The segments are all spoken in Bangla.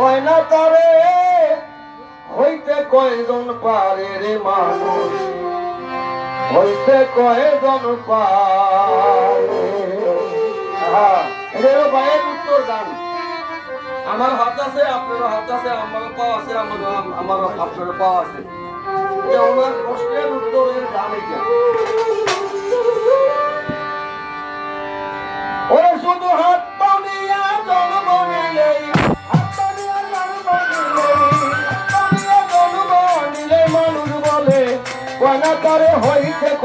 কয়না তারে? হইতে কয়জন পারে রে মানুষ? হইতে কয়জন পারে? ভাইয়ের উত্তর গান আমার হাত আছে আপনার হাত আছে আমার পাওয়া আছে আমার আমার আপনার পাওয়া আছে। যে ওনার প্রশ্নের উত্তরের গান এটা।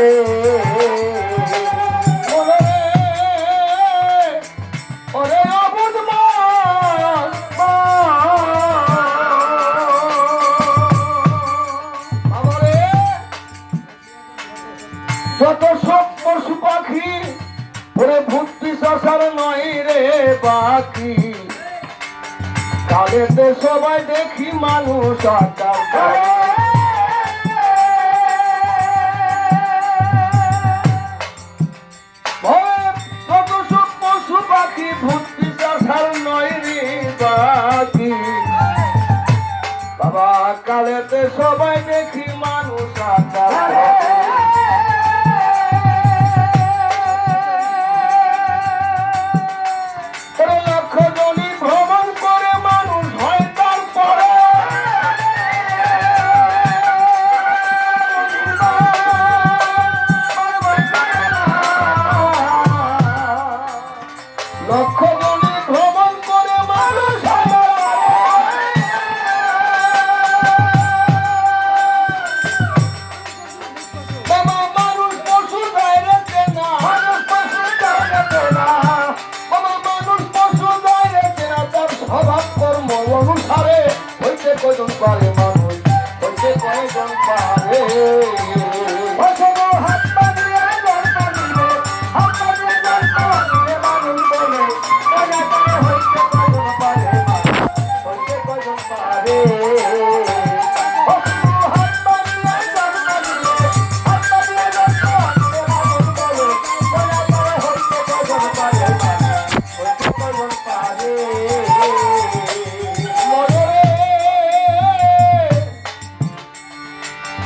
যত সব পশু পাখি ওরে ভুক্তি শশার নাই রে বাকি কালেতে সবাই দেখি মানুষ আকার। বাংলাদেশে সবাই দেখি காயம் பாரு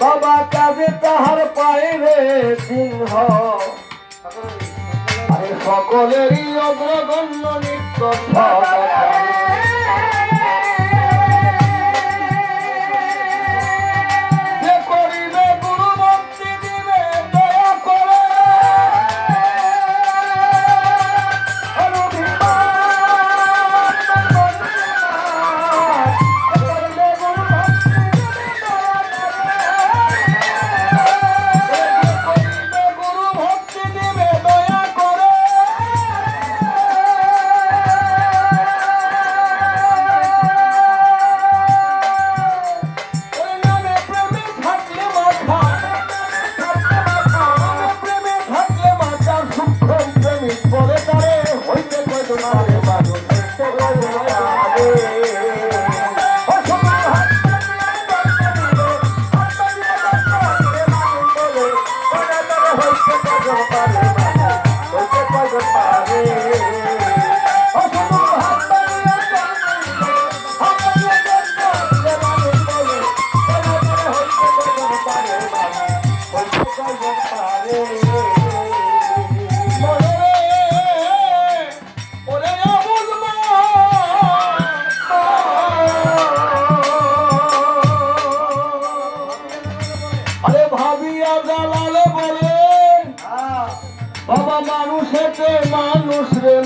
বাবা কাজে তাহার পাইবে সিংহ। সকলেরই অগ্রগণ্য নিত্য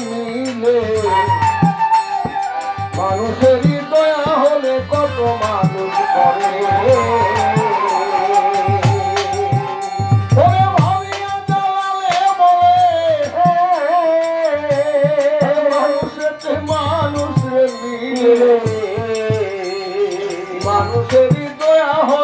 মিলে। মানুষেরই দয়া হলে কত মানুষ করে। মানুষেরই দয়া হলে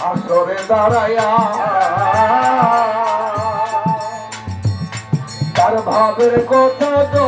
আসরে দাঁড়ায়া তার ভাবের কথা তো